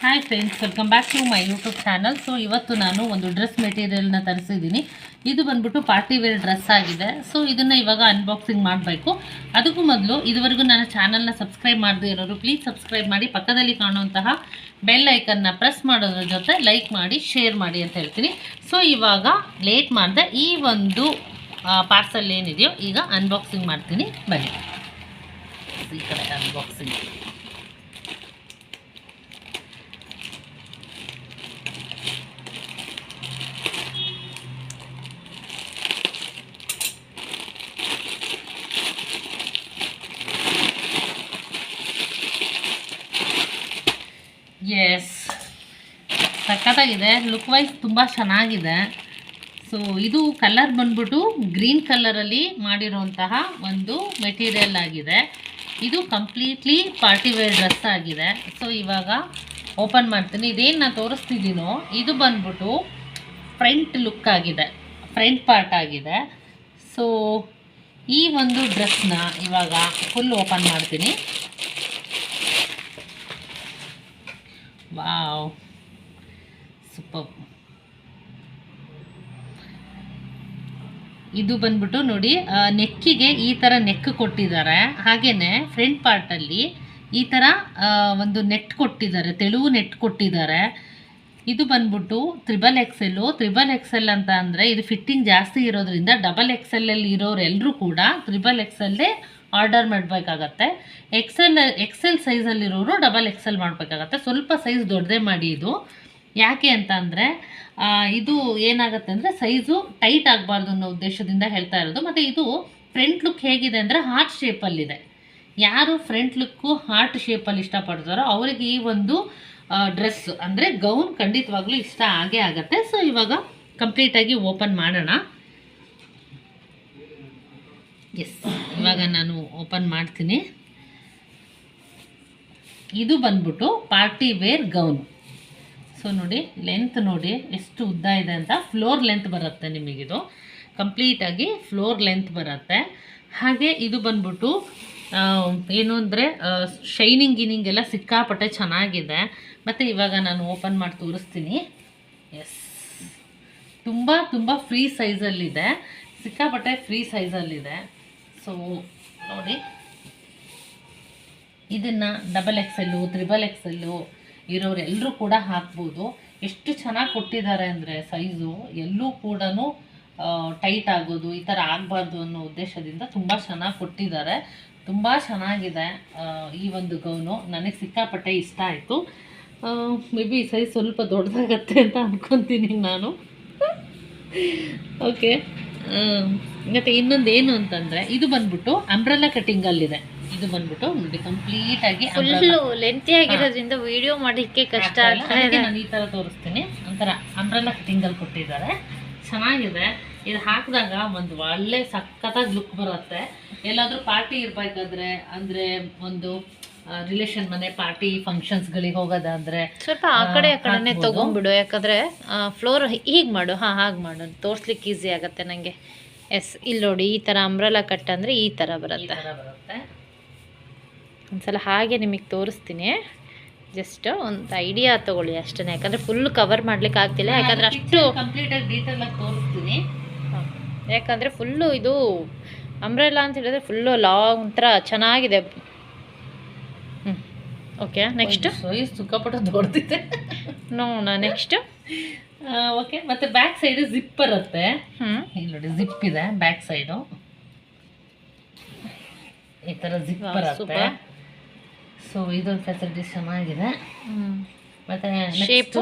Hi friends welcome back to my YouTube channel so ಇವತ್ತು ನಾನು ಒಂದು ಡ್ರೆಸ್ ಮೆಟೀರಿಯಲ್ನ ತರಿಸಿದ್ದೀನಿ. ಇದು ಬಂದ್ಬಿಟ್ಟು ಪಾರ್ಟಿ ವೇರ್ ಡ್ರೆಸ್ ಆಗಿದೆ. ಸೊ ಇದನ್ನು ಇವಾಗ ಅನ್ಬಾಕ್ಸಿಂಗ್ ಮಾಡಬೇಕು. ಅದಕ್ಕೂ ಮೊದಲು ಇದುವರೆಗೂ ನನ್ನ ಚಾನಲ್ನ ಸಬ್ಸ್ಕ್ರೈಬ್ ಮಾಡದೇ ಇರೋರು ಪ್ಲೀಸ್ ಸಬ್ಸ್ಕ್ರೈಬ್ ಮಾಡಿ. ಪಕ್ಕದಲ್ಲಿ ಕಾಣುವಂತಹ ಬೆಲ್ ಐಕನ್ನ ಪ್ರೆಸ್ ಮಾಡೋದ್ರ ಜೊತೆ ಲೈಕ್ ಮಾಡಿ ಶೇರ್ ಮಾಡಿ ಅಂತ ಹೇಳ್ತೀನಿ. ಸೊ ಇವಾಗ ಲೇಟ್ ಮಾಡಿದೆ. ಈ ಒಂದು ಪಾರ್ಸಲ್ ಏನಿದೆಯೋ ಈಗ ಅನ್ಬಾಕ್ಸಿಂಗ್ ಮಾಡ್ತೀನಿ. ಬನ್ನಿ. ಈ ಕಡೆ ಅನ್ಬಾಕ್ಸಿಂಗ್ ಎಸ್ ಸಖತ್ತಾಗಿದೆ. ಲುಕ್ ವೈಸ್ ತುಂಬ ಚೆನ್ನಾಗಿದೆ. ಸೊ ಇದು ಕಲರ್ ಬಂದ್ಬಿಟ್ಟು ಗ್ರೀನ್ ಕಲರಲ್ಲಿ ಮಾಡಿರುವಂತಹ ಒಂದು ಮೆಟೀರಿಯಲ್ ಆಗಿದೆ. ಇದು ಕಂಪ್ಲೀಟ್ಲಿ ಪಾರ್ಟಿ ವೇರ್ ಡ್ರೆಸ್ ಆಗಿದೆ. ಸೊ ಇವಾಗ ಓಪನ್ ಮಾಡ್ತೀನಿ. ಇದೇನು ನಾನು ತೋರಿಸ್ತಿದ್ದೀನೋ, ಇದು ಬಂದ್ಬಿಟ್ಟು ಫ್ರಂಟ್ ಲುಕ್ ಆಗಿದೆ. ಫ್ರಂಟ್ ಪಾರ್ಟ್ ಆಗಿದೆ. ಸೊ ಈ ಒಂದು ಡ್ರೆಸ್ನ ಇವಾಗ ಫುಲ್ ಓಪನ್ ಮಾಡ್ತೀನಿ. ವಾವ್ ಸೂಪರ್ ಇದು ಬಂದ್ಬಿಟ್ಟು ನೋಡಿ ನೆಕ್ಕಿಗೆ ಈ ಥರ ನೆಕ್ ಕೊಟ್ಟಿದ್ದಾರೆ. ಹಾಗೆಯೇ ಫ್ರಂಟ್ ಪಾರ್ಟಲ್ಲಿ ಈ ಥರ ಒಂದು ನೆಟ್ ಕೊಟ್ಟಿದ್ದಾರೆ, ತೆಳುವು ನೆಟ್ ಕೊಟ್ಟಿದ್ದಾರೆ. ಇದು ಬಂದ್ಬಿಟ್ಟು ತ್ರಿಬಲ್ ಎಕ್ಸೆಲ್ಲು. ತ್ರಿಬಲ್ ಎಕ್ಸೆಲ್ ಅಂತ ಅಂದರೆ ಇದು ಫಿಟ್ಟಿಂಗ್ ಜಾಸ್ತಿ ಇರೋದ್ರಿಂದ ಡಬಲ್ ಎಕ್ಸೆಲ್ಲಲ್ಲಿ ಇರೋರು ಇರೋರೆಲ್ಲರೂ ಕೂಡ ತ್ರಿಬಲ್ ಎಕ್ಸೆಲ್ಲೇ ಆರ್ಡರ್ ಮಾಡಬೇಕಾಗತ್ತೆ. ಎಕ್ಸೆಲ್ ಎಕ್ಸೆಲ್ ಸೈಜಲ್ಲಿರೋರು ಡಬಲ್ ಎಕ್ಸೆಲ್ ಮಾಡಬೇಕಾಗತ್ತೆ. ಸ್ವಲ್ಪ ಸೈಜ್ ದೊಡ್ಡದೇ ಮಾಡಿ ಇದು. ಯಾಕೆ ಅಂತ ಅಂದರೆ ಇದು ಏನಾಗುತ್ತೆ ಅಂದರೆ ಸೈಜು ಟೈಟ್ ಆಗಬಾರ್ದು ಅನ್ನೋ ಉದ್ದೇಶದಿಂದ ಹೇಳ್ತಾ ಇರೋದು. ಮತ್ತು ಇದು ಫ್ರಂಟ್ ಲುಕ್ ಹೇಗಿದೆ ಅಂದರೆ ಹಾರ್ಟ್ ಶೇಪಲ್ಲಿದೆ ಯಾರು ಫ್ರಂಟ್ ಲುಕ್ಕು ಹಾರ್ಟ್ ಶೇಪಲ್ಲಿ ಇಷ್ಟಪಡ್ತಾರೋ ಅವರಿಗೆ ಈ ಒಂದು ಡ್ರೆಸ್ ಅಂದರೆ ಗೌನ್ ಖಂಡಿತವಾಗ್ಲೂ ಇಷ್ಟ ಆಗೇ ಆಗುತ್ತೆ. ಸೊ ಇವಾಗ ಕಂಪ್ಲೀಟಾಗಿ ಓಪನ್ ಮಾಡೋಣ. ಎಸ್ ಇವಾಗ ನಾನು ಓಪನ್ ಮಾಡ್ತೀನಿ. ಇದು ಬಂದ್ಬಿಟ್ಟು ಪಾರ್ಟಿ ವೇರ್ ಗೌನ್ ಸೊ ನೋಡಿ ಲೆಂತ್ ನೋಡಿ, ಎಷ್ಟು ಉದ್ದ ಇದೆ ಅಂತ ಫ್ಲೋರ್ ಲೆಂತ್ ಬರುತ್ತೆ ನಿಮಗಿದು. ಕಂಪ್ಲೀಟಾಗಿ ಫ್ಲೋರ್ ಲೆಂತ್ ಬರುತ್ತೆ. ಹಾಗೆ ಇದು ಬಂದ್ಬಿಟ್ಟು ಏನು ಅಂದರೆ ಶೈನಿಂಗ್ ಗಿನಿಂಗ್ ಎಲ್ಲ ಸಿಕ್ಕಾಪಟ್ಟೆ ಚೆನ್ನಾಗಿದೆ. ಮತ್ತು ಇವಾಗ ನಾನು ಓಪನ್ ಮಾಡಿ ತೋರಿಸ್ತೀನಿ. ಎಸ್ ತುಂಬ ತುಂಬ ಫ್ರೀ ಸೈಜಲ್ಲಿದೆ ಸಿಕ್ಕಾಪಟ್ಟೆ ಫ್ರೀ ಸೈಜಲ್ಲಿದೆ ಸೊ ನೋಡಿ. ಇದನ್ನು ಡಬಲ್ ಎಕ್ಸೆಲ್ಲು ತ್ರಿಬಲ್ ಎಕ್ಸೆಲ್ಲು ಇರೋರೆಲ್ಲರೂ ಕೂಡ ಹಾಕ್ಬೋದು. ಎಷ್ಟು ಚೆನ್ನಾಗಿ ಕೊಟ್ಟಿದ್ದಾರೆ ಅಂದರೆ ಸೈಜು ಎಲ್ಲೂ ಕೂಡ ಟೈಟ್ ಆಗೋದು, ಈ ಥರ ಆಗಬಾರ್ದು ಅನ್ನೋ ಉದ್ದೇಶದಿಂದ ತುಂಬ ಚೆನ್ನಾಗಿ ಕೊಟ್ಟಿದ್ದಾರೆ. ತುಂಬ ಚೆನ್ನಾಗಿದೆ ಈ ಒಂದು ಗೌನು. ನನಗೆ ಸಿಕ್ಕಾಪಟ್ಟೆ ಇಷ್ಟ ಆಯಿತು. ಮೇ ಬಿ ಸೈಜ್ ಸ್ವಲ್ಪ ದೊಡ್ಡದಾಗತ್ತೆ ಅಂತ ಅಂದ್ಕೊತೀನಿ ನಾನು. ಓಕೆ ಮತ್ತು ಇನ್ನೊಂದು ಏನು ಅಂತಂದರೆ ಇದು ಬಂದ್ಬಿಟ್ಟು ಅಂಬ್ರೆಲ್ಲಾ ಕಟ್ಟಿಂಗಲ್ಲಿದೆ ಇದು ಬಂದ್ಬಿಟ್ಟು ನೋಡಿ ಕಂಪ್ಲೀಟಾಗಿ ಫುಲ್ಲು ಲೆಂತಿ ಆಗಿರೋದ್ರಿಂದ ವಿಡಿಯೋ ಮಾಡಲಿಕ್ಕೆ ಕಷ್ಟ ಆಗ್ತಾ ಇದೆ. ನಾನು ಈ ಥರ ತೋರಿಸ್ತೀನಿ. ಒಂಥರ ಅಂಬ್ರೆಲಾ ಕಟಿಂಗ್ ಅಲ್ಲಿ ಕೊಟ್ಟಿದ್ದಾರೆ. ಚೆನ್ನಾಗಿದೆ. ಇದು ಹಾಕಿದಾಗ ಒಂದು ಒಳ್ಳೆ ಸಖತ್ತಾಗಿ ಲುಕ್ ಬರುತ್ತೆ. ಎಲ್ಲಾದರೂ ಪಾರ್ಟಿ ಇರಬೇಕಾದ್ರೆ ಅಂದರೆ ಒಂದು ರಿಲೇಷನ್ ಮನೆ ಪಾರ್ಟಿ ಫಂಕ್ಷನ್ಸ್ಗಳಿಗೆ ಹೋಗೋದಾದ್ರೆ ಸ್ವಲ್ಪ ಆ ಕಡೆ ಆ ಕಡೆನೆ ತಗೊಂಡ್ಬಿಡು. ಯಾಕಂದ್ರೆ ಫ್ಲೋರ್ ಹೀಗೆ ಮಾಡು. ಹಾ ಹಾಗೆ ಮಾಡು. ತೋರ್ಸ್ಲಿಕ್ಕೆ ಈಸಿ ಆಗತ್ತೆ ನನಗೆ ಎಸ್ ಇಲ್ಲಿ ನೋಡಿ ಈ ಥರ ಅಂಬ್ರಲ್ಲ ಕಟ್ ಅಂದ್ರೆ ಈ ಥರ ಈ ಬರುತ್ತೆ. ಒಂದ್ಸಲ ಹಾಗೆ ನಿಮಗೆ ತೋರಿಸ್ತೀನಿ. ಜಸ್ಟ್ ಒಂದು ಐಡಿಯಾ ತಗೊಳ್ಳಿ ಅಷ್ಟೇ ಯಾಕಂದ್ರೆ ಫುಲ್ ಕವರ್ ಮಾಡ್ಲಿಕ್ಕೆ ಆಗ್ತಿಲ್ಲ. ಯಾಕಂದ್ರೆ ಅಷ್ಟು ಕಂಪ್ಲೀಟಾಗಿ ಆಗಿ ತೋರಿಸ್ತೀನಿ. ಯಾಕಂದ್ರೆ ಫುಲ್ಲು ಇದು ಅಂಬ್ರೆಲ್ಲ ಅಂತ ಹೇಳಿದ್ರೆ ಫುಲ್ಲು ಲಾಂಗ್ ಒಂಥರ ಚೆನ್ನಾಗಿದೆ. ಓಕೆ ನೆಕ್ಸ್ಟ್ ಸೈಜ್ ಸಿಕ್ಕಾಪಟ್ಟೆ ದೊಡ್ಡದಿದೆ ನೋಡೋಣ ನೆಕ್ಸ್ಟ್ ಓಕೆ ಮತ್ತೆ ಬ್ಯಾಕ್ ಸೈಡ್ ಜಿಪ್ ಬರುತ್ತೆ ಹ್ಞೂ ಇಲ್ಲಿ ನೋಡಿ ಜಿಪ್ ಇದೆ ಬ್ಯಾಕ್ ಸೈಡು ಈ ಥರ ಜಿಪ್ ಬರುತ್ತೆ. ಸೊ ಇದೊಂದು ಫೆಸಿಲಿಟಿ ಚೆನ್ನಾಗಿದೆ. ಮತ್ತೆ ಶೇಪು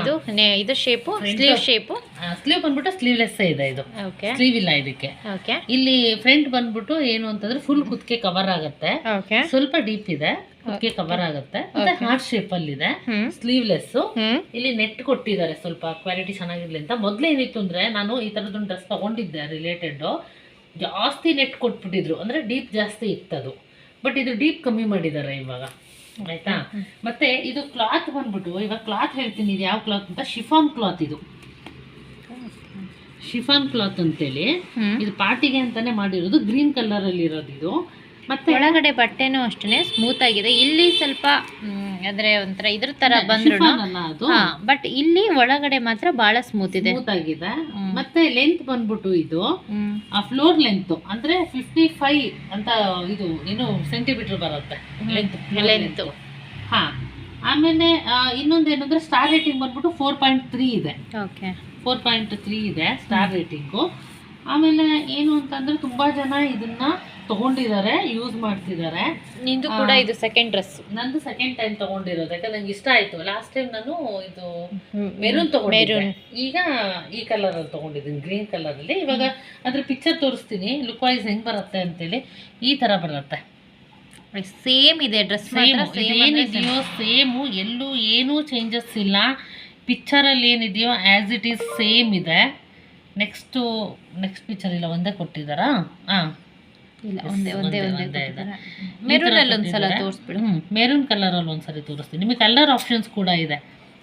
ಇದು ಶೇಪು ಸ್ಲೀವ್ ಶೇಪು ಸ್ಲೀವ್ ಬಂದ್ಬಿಟ್ಟು ಸ್ಲೀವ್ಲೆಸ್ ಇದೆ ಇದು. ಓಕೆ ಸ್ಲೀವ್ ಇಲ್ಲ ಇದಕ್ಕೆ. ಓಕೆ ಇಲ್ಲಿ ಫ್ರಂಟ್ ಬಂದ್ಬಿಟ್ಟು ಏನು ಅಂತಂದ್ರೆ ಫುಲ್ ಕುತ್ತಿಗೆ ಕವರ್ ಆಗುತ್ತೆ. ಸ್ವಲ್ಪ ಡೀಪ್ ಇದೆ ಕುತ್ತಿಗೆ ಕವರ್ ಆಗುತ್ತೆ. ಮತ್ತೆ ಹಾರ್ಟ್ ಶೇಪ್ ಅಲ್ಲಿ ಇದೆ. ಸ್ಲೀವ್ಲೆಸ್ ಇಲ್ಲಿ ನೆಟ್ ಕೊಟ್ಟಿದ್ದಾರೆ ಸ್ವಲ್ಪ ಕ್ವಾಲಿಟಿ ಚೆನ್ನಾಗಿರ್ಲಿ ಅಂತ. ಮೊದಲೇ ಏನಿತ್ತು ಅಂದ್ರೆ ನಾನು ಈ ಥರದೊಂದು ಡ್ರೆಸ್ ತಗೊಂಡಿದ್ದೆ ರಿಲೇಟೆಡ್ ಜಾಸ್ತಿ ನೆಟ್ ಕೊಟ್ಬಿಟ್ಟಿದ್ರು. ಅಂದ್ರೆ ಡೀಪ್ ಜಾಸ್ತಿ ಇತ್ತದು. ಬಟ್ ಇದು ಡೀಪ್ ಕಮ್ಮಿ ಮಾಡಿದ್ದಾರೆ ಇವಾಗ. ಆಯ್ತಾ? ಮತ್ತೆ ಇದು ಕ್ಲಾತ್ ಬಂದ್ಬಿಟ್ಟು ಇವಾಗ ಕ್ಲಾತ್ ಹೇಳ್ತೀನಿ ಇದು ಯಾವ ಕ್ಲಾತ್ ಅಂತ? ಶಿಫಾನ್ ಕ್ಲಾತ್ ಇದು. ಶಿಫಾನ್ ಕ್ಲಾತ್ ಅಂತೇಳಿ. ಇದು ಪಾರ್ಟಿಗೆ ಅಂತಾನೆ ಮಾಡಿರೋದು ಗ್ರೀನ್ ಕಲರ್ ಅಲ್ಲಿ ಇರೋದು ಇದು. ಮತ್ತೆ ಒಳಗಡೆ ಬಟ್ಟೆನೂ ಅಷ್ಟೇ ಸ್ಮೂತ್ ಆಗಿದೆ. ಇಲ್ಲಿ ಸ್ವಲ್ಪ ಅಂದ್ರೆ ಒಂಥರ ಇದ್ರ ತರ ಬಂದ್ರು ಬಟ್ ಇಲ್ಲಿ ಒಳಗಡೆ ಮಾತ್ರ ಬಹಳ ಸ್ಮೂತ್ ಇದೆ. ಸ್ಮೂತ್ ಆಗಿದೆ. ಮತ್ತೆ ಲೆಂತ್ ಬಂದ್ಬಿಟ್ಟು ಇದು ಆ ಫ್ಲೋರ್ ಲೆಂತ್ ಅಂದ್ರೆ ಫಿಫ್ಟಿ ಫೈವ್ ಅಂತ ಇದು ಏನು ಸೆಂಟಿಮೀಟರ್ ಬರುತ್ತೆ. ಲೆಂತ್. ಹಾ ಆಮೇಲೆ ಇನ್ನೊಂದು ಏನಂದ್ರೆ ಸ್ಟಾರ್ ರೇಟಿಂಗ್ ಬಂದ್ಬಿಟ್ಟು ಫೋರ್ ಪಾಯಿಂಟ್ ತ್ರೀ ಇದೆ. ಓಕೆ ಫೋರ್ ಪಾಯಿಂಟ್ ತ್ರೀ ಇದೆ ಸ್ಟಾರ್ ರೇಟಿಂಗು ಆಮೇಲೆ ಏನು ಅಂತಂದ್ರೆ ತುಂಬಾ ಜನ ಇದನ್ನ ತಗೊಂಡಿದ್ದಾರೆ ಯೂಸ್ ಮಾಡ್ತಿದ್ದಾರೆ. ನಿಂದು ಕೂಡ ಇದು ಸೆಕೆಂಡ್ ಡ್ರೆಸ್ ನಂದು ಸೆಕೆಂಡ್ ಟೈಮ್ ತಗೊಂಡಿರೋದು ಯಾಕಂದ್ರೆ ನಂಗೆ ಇಷ್ಟ ಆಯ್ತು. ಲಾಸ್ಟ್ ಟೈಮ್ ನಾನು ಇದು ಮೆರೂನ್ ತಗೊಂಡಿದ್ದೆ. ಈಗ ಈ ಕಲರ್ ಅಲ್ಲಿ ತಗೊಂಡಿದ್ದೀನಿ ಗ್ರೀನ್ ಕಲರ್ ಅಲ್ಲಿ. ಇವಾಗ ಅದ್ರ ಪಿಕ್ಚರ್ ತೋರಿಸ್ತೀನಿ ಲುಕ್ ವೈಸ್ ಹೆಂಗ್ ಬರುತ್ತೆ ಅಂತೇಳಿ. ಈ ತರ ಬರುತ್ತೆ. ಸೇಮ್ ಇದೆ ಡ್ರೆಸ್ ಏನಿದೆಯೋ ಸೇಮು ಎಲ್ಲೂ ಏನೂ ಚೇಂಜಸ್ ಇಲ್ಲ. ಪಿಕ್ಚರಲ್ಲಿ ಏನಿದೆಯೋ ಆ್ಯಸ್ ಇಟ್ ಈಸ್ ಸೇಮ್ ಇದೆ. ನೆಕ್ಸ್ಟು ನೆಕ್ಸ್ಟ್ ಪಿಕ್ಚರ್ ಇಲ್ಲ ಒಂದೇ ಕೊಟ್ಟಿದ್ದಾರಾ? ಹಾಂ ಇಲ್ಲ ಒಂದೇ ಒಂದೇ ಒಂದೇ-. ಮೆರೂನ್ ಅಲ್ಲಿ ಒಂದ್ಸಲ ತೋರಿಸ್ಬಿಡು. ಹ್ಞೂ ಮೆರೂನ್ ಕಲರಲ್ಲಿ ಒಂದ್ಸರಿ ತೋರಿಸ್ತೀನಿ. ನಿಮಗೆ ಕಲರ್ ಆಪ್ಷನ್ಸ್ ಕೂಡ ಇದೆ.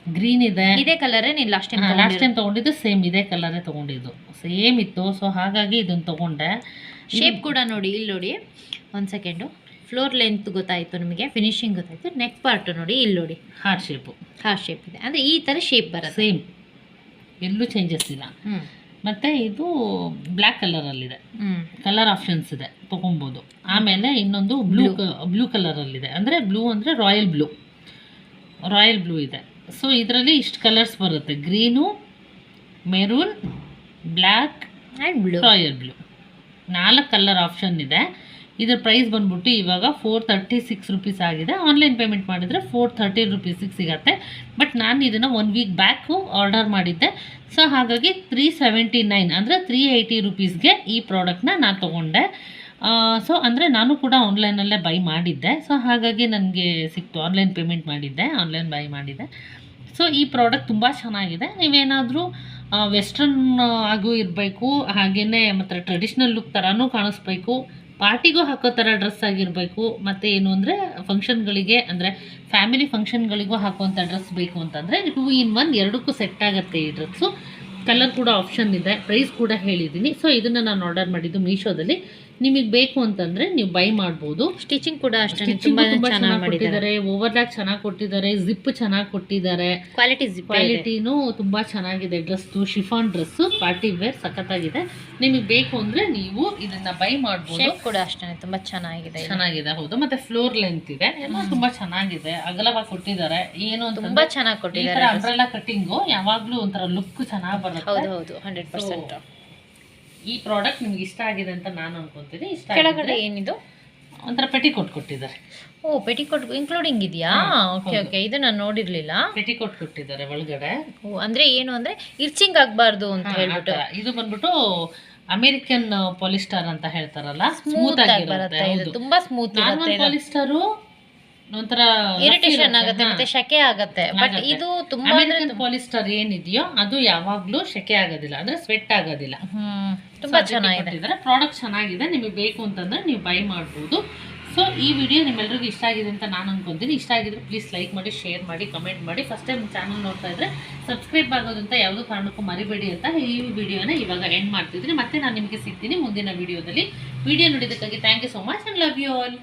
ಗ್ರೀನ್ ಇದೆ. ಇದೇ ಕಲರೇ ನೀನು ಲಾಸ್ಟ್ ಟೈಮ್ ಲಾಸ್ಟ್ ಟೈಮ್ ತಗೊಂಡಿದ್ದು ಸೇಮ್ ಇದೇ ಕಲರೇ ತಗೊಂಡಿದ್ದು. ಸೇಮ್ ಇತ್ತು ಸೊ ಹಾಗಾಗಿ ಇದನ್ನ ತಗೊಂಡೆ. ಶೇಪ್ ಕೂಡ ನೋಡಿ ಇಲ್ಲಿ ನೋಡಿ. ಒಂದು ಸೆಕೆಂಡು ಫ್ಲೋರ್ ಲೆಂತ್ ಗೊತ್ತಾಯ್ತು ನಿಮಗೆ ಫಿನಿಶಿಂಗ್ ಗೊತ್ತಾಯ್ತು. ನೆಕ್ ಪಾರ್ಟ್ ನೋಡಿ ಇಲ್ಲಿ ನೋಡಿ. ಹಾರ್ಟ್ ಶೇಪು ಹಾರ್ಟ್ ಶೇಪ್ ಇದೆ. ಅಂದ್ರೆ ಈ ತರ ಶೇಪ್ ಬರುತ್ತೆ. ಸೇಮ್ ಎಲ್ಲೂ ಚೇಂಜಸ್ ಇಲ್ಲ. ಮತ್ತು ಇದು ಬ್ಲ್ಯಾಕ್ ಕಲರಲ್ಲಿದೆ. ಇದೆ ಕಲರ್ ಆಪ್ಷನ್ಸ್ ಇದೆ ತೊಗೊಬೋದು ಆಮೇಲೆ ಇನ್ನೊಂದು ಬ್ಲೂ ಬ್ಲೂ. ಕಲರಲ್ಲಿದೆ. ಅಂದರೆ ಬ್ಲೂ ಅಂದರೆ ರಾಯಲ್ ಬ್ಲೂ. ರಾಯಲ್ ಬ್ಲೂ ಇದೆ. ಸೊ ಇದರಲ್ಲಿ ಇಷ್ಟು ಕಲರ್ಸ್ ಬರುತ್ತೆ. Green maroon black and blue royal blue. ನಾಲ್ಕು ಕಲರ್ ಆಪ್ಷನ್ ಇದೆ. ಇದ್ರ ಪ್ರೈಸ್ ಬಂದ್ಬಿಟ್ಟು ಇವಾಗ ಫೋರ್ ತರ್ಟಿ ಸಿಕ್ಸ್ ರುಪೀಸ್ ಆಗಿದೆ. ಆನ್ಲೈನ್ ಪೇಮೆಂಟ್ ಮಾಡಿದರೆ ಫೋರ್ ತರ್ಟಿ ರುಪೀಸಿಗೆ ಸಿಗತ್ತೆ. ಬಟ್ ನಾನು ಇದನ್ನು ಒನ್ ವೀಕ್ ಬ್ಯಾಕು ಆರ್ಡರ್ ಮಾಡಿದ್ದೆ. ಸೊ ಹಾಗಾಗಿ ತ್ರೀ ಸೆವೆಂಟಿ ನೈನ್ ಅಂದರೆ ತ್ರೀ ಏಯ್ಟಿ ರುಪೀಸ್ಗೆ ಈ ಪ್ರಾಡಕ್ಟ್ನ ನಾನು ತೊಗೊಂಡೆ. ಸೊ ಅಂದರೆ ನಾನು ಕೂಡ ಆನ್ಲೈನಲ್ಲೇ ಬೈ ಮಾಡಿದ್ದೆ. ಸೊ ಹಾಗಾಗಿ ನನಗೆ ಸಿಕ್ತು. ಆನ್ಲೈನ್ ಪೇಮೆಂಟ್ ಮಾಡಿದ್ದೆ. ಆನ್ಲೈನ್ ಬೈ ಮಾಡಿದ್ದೆ. ಸೊ ಈ ಪ್ರಾಡಕ್ಟ್ ತುಂಬ ಚೆನ್ನಾಗಿದೆ. ನೀವೇನಾದರೂ ವೆಸ್ಟ್ರನ್ ಆಗೂ ಇರಬೇಕು. ಹಾಗೆಯೇ ಮತ್ತು ಟ್ರೆಡಿಷ್ನಲ್ ಲುಕ್ ಥರನೂ ಕಾಣಿಸ್ಬೇಕು. ಪಾರ್ಟಿಗೂ ಹಾಕೋ ಥರ ಡ್ರೆಸ್ ಆಗಿರಬೇಕು. ಮತ್ತು ಏನು ಅಂದರೆ ಫಂಕ್ಷನ್ಗಳಿಗೆ ಅಂದರೆ ಫ್ಯಾಮಿಲಿ ಫಂಕ್ಷನ್ಗಳಿಗೂ ಹಾಕುವಂಥ ಡ್ರೆಸ್ ಬೇಕು ಅಂತಂದರೆ ಟೂ ಇನ್ ಒನ್ ಎರಡಕ್ಕೂ ಸೆಟ್ ಆಗುತ್ತೆ ಈ ಡ್ರೆಸ್ಸು. ಕಲರ್ ಕೂಡ ಆಪ್ಷನ್ ಇದೆ. ಪ್ರೈಸ್ ಕೂಡ ಹೇಳಿದ್ದೀನಿ. ಸೊ ಇದನ್ನು ನಾನು ಆರ್ಡರ್ ಮಾಡಿದ್ದು ಮೀಶೋದಲ್ಲಿ. ನಿಮಗೆ ಬೇಕು ಅಂತಂದ್ರೆ ನೀವು ಬೈ ಮಾಡ್ಬೋದು. ಸ್ಟಿಚಿಂಗ್ ಕೂಡ ಅಷ್ಟೇ ತುಂಬಾ ಚೆನ್ನಾಗಿ ಮಾಡಿದ್ದಾರೆ. ಕೊಟ್ಟಿದ್ದಾರೆ. ಓವರ್ಲಾಕ್ ಚೆನ್ನಾಗಿ ಕೊಟ್ಟಿದ್ದಾರೆ. ಜಿಪ್ ಚೆನ್ನಾಗಿ ಕೊಟ್ಟಿದ್ದಾರೆ. ಕ್ವಾಲಿಟಿ ಕ್ವಾಲಿಟಿನೂ ತುಂಬಾ ಚೆನ್ನಾಗಿದೆ. Dress chiffon dress party wear ಸಖತ್ತಾಗಿದೆ. ನಿಮಗೆ ಬೇಕು ಅಂದ್ರೆ ನೀವು ಇದನ್ನ ಬೈ ಮಾಡಬಹುದು ಕೂಡ ಅಷ್ಟೇ ತುಂಬಾ ಚೆನ್ನಾಗಿದೆ ಚೆನ್ನಾಗಿದೆ ಹೌದು. ಮತ್ತೆ ಫ್ಲೋರ್ ಲೆಂತ್ ಇದೆ. ಎಲ್ಲ ತುಂಬಾ ಚೆನ್ನಾಗಿದೆ. ಅಗಲವಾಗಿ ಕೊಟ್ಟಿದ್ದಾರೆ. ಏನು ತುಂಬಾ ಚೆನ್ನಾಗಿ ಕೊಟ್ಟಿದ್ದಾರೆ ಅಂಬ್ರೆಲ್ಲಾ ಕಟಿಂಗ್ ಕಟ್ಟಿಂಗು ಯಾವಾಗ್ಲೂ ಒಂಥರ ಲುಕ್ ಚೆನ್ನಾಗಿ ಬರುತ್ತೆ. ಹೌದು ಹೌದು. ಹಂಡ್ರೆಡ್ ಪರ್ಸೆಂಟ್ ಈ ಪ್ರಾಡಕ್ಟ್ ನಿಮ್ಗೆ ಇಷ್ಟ ಆಗಿದೆ ಅಂತ ನಾನು ಅನ್ಕೊಂತೀನಿ. ಇಷ್ಟ ಕೆಳಗಡೆ ಏನಿದು? ಒಂಥರ ಪೆಟಿಕೋಟ್ ಕೊಟ್ಟಿದ್ದಾರೆ. ಓ ಪೆಟಿಕೋಟ್ ಇನ್ಕ್ಲೂಡಿಂಗ್ ಇದೆಯಾ? ಓಕೆ ಓಕೆ ಇದು ನಾನು ನೋಡಿರ್ಲಿಲ್ಲ. ಪೆಟಿಕೋಟ್ ಕೊಟ್ಟಿದ್ದಾರೆ ಒಳಗಡೆ. ಓ ಅಂದ್ರೆ ಏನು ಅಂದ್ರೆ ಇರ್ಚಿಂಗ್ ಆಗಬಾರ್ದು ಅಂತ ಹೇಳ್ಬಿಟ್ಟು. ಇದು ಬಂದ್ಬಿಟ್ಟು ಅಮೆರಿಕನ್ ಪಾಲಿಸ್ಟರ್ ಅಂತ ಹೇಳ್ತಾರಲ್ಲ ಸ್ಮೂತ್ ಸ್ಮೂತ್ ಆಗಿ ಆಗಿರುತ್ತೆ ತುಂಬಾ ಸ್ಮೂತ್ ಇರುತ್ತೆ ಪಾಲಿಸ್ಟರು ಒಂಥರ ಇರಿಟೇಷನ್ ಆಗುತ್ತೆ ಮತ್ತೆ ಶಕೆ ಆಗುತ್ತೆ. ಬಟ್ ಇದು ತುಂಬಾ ಪಾಲಿಸ್ಟರ್ ಏನಿದೆಯೋ ಅದು ಯಾವಾಗ್ಲೂ ಶೆಕೆ ಆಗೋದಿಲ್ಲ ಅಂದ್ರೆ ಸ್ವೆಟ್ ಆಗೋದಿಲ್ಲ. ತುಂಬಾ ಚೆನ್ನಾಗಿದೆ. ಪ್ರಾಡಕ್ಟ್ ಚೆನ್ನಾಗಿದೆ. ನಿಮಗೆ ಬೇಕು ಅಂತಂದ್ರೆ ನೀವು ಬೈ ಮಾಡ್ಬೋದು. ಸೊ ಈ ವಿಡಿಯೋ ನಿಮ್ಮೆಲ್ಲರಿಗೂ ಇಷ್ಟ ಆಗಿದೆ ಅಂತ ನಾನು ಅನ್ಕೊಂತೀನಿ. ಇಷ್ಟ ಆಗಿದ್ರೆ ಪ್ಲೀಸ್ ಲೈಕ್ ಮಾಡಿ ಶೇರ್ ಮಾಡಿ ಕಮೆಂಟ್ ಮಾಡಿ. ಫಸ್ಟ್ ಟೈಮ್ ಚಾನಲ್ ನೋಡ್ತಾ ಇದ್ರೆ ಸಬ್ಸ್ಕ್ರೈಬ್ ಆಗೋದಂತ ಯಾವುದೋ ಕಾರಣಕ್ಕೂ ಮರಿಬೇಡಿ ಅಂತ ಈ ವಿಡಿಯೋನ ಇವಾಗ ಎಂಡ್ ಮಾಡ್ತಿದ್ದೀನಿ. ಮತ್ತೆ ನಾನು ನಿಮಗೆ ಸಿಗ್ತೀನಿ ಮುಂದಿನ ವಿಡಿಯೋದಲ್ಲಿ video ನೋಡಿದ್ದಕ್ಕಾಗಿ thank you so much and love you all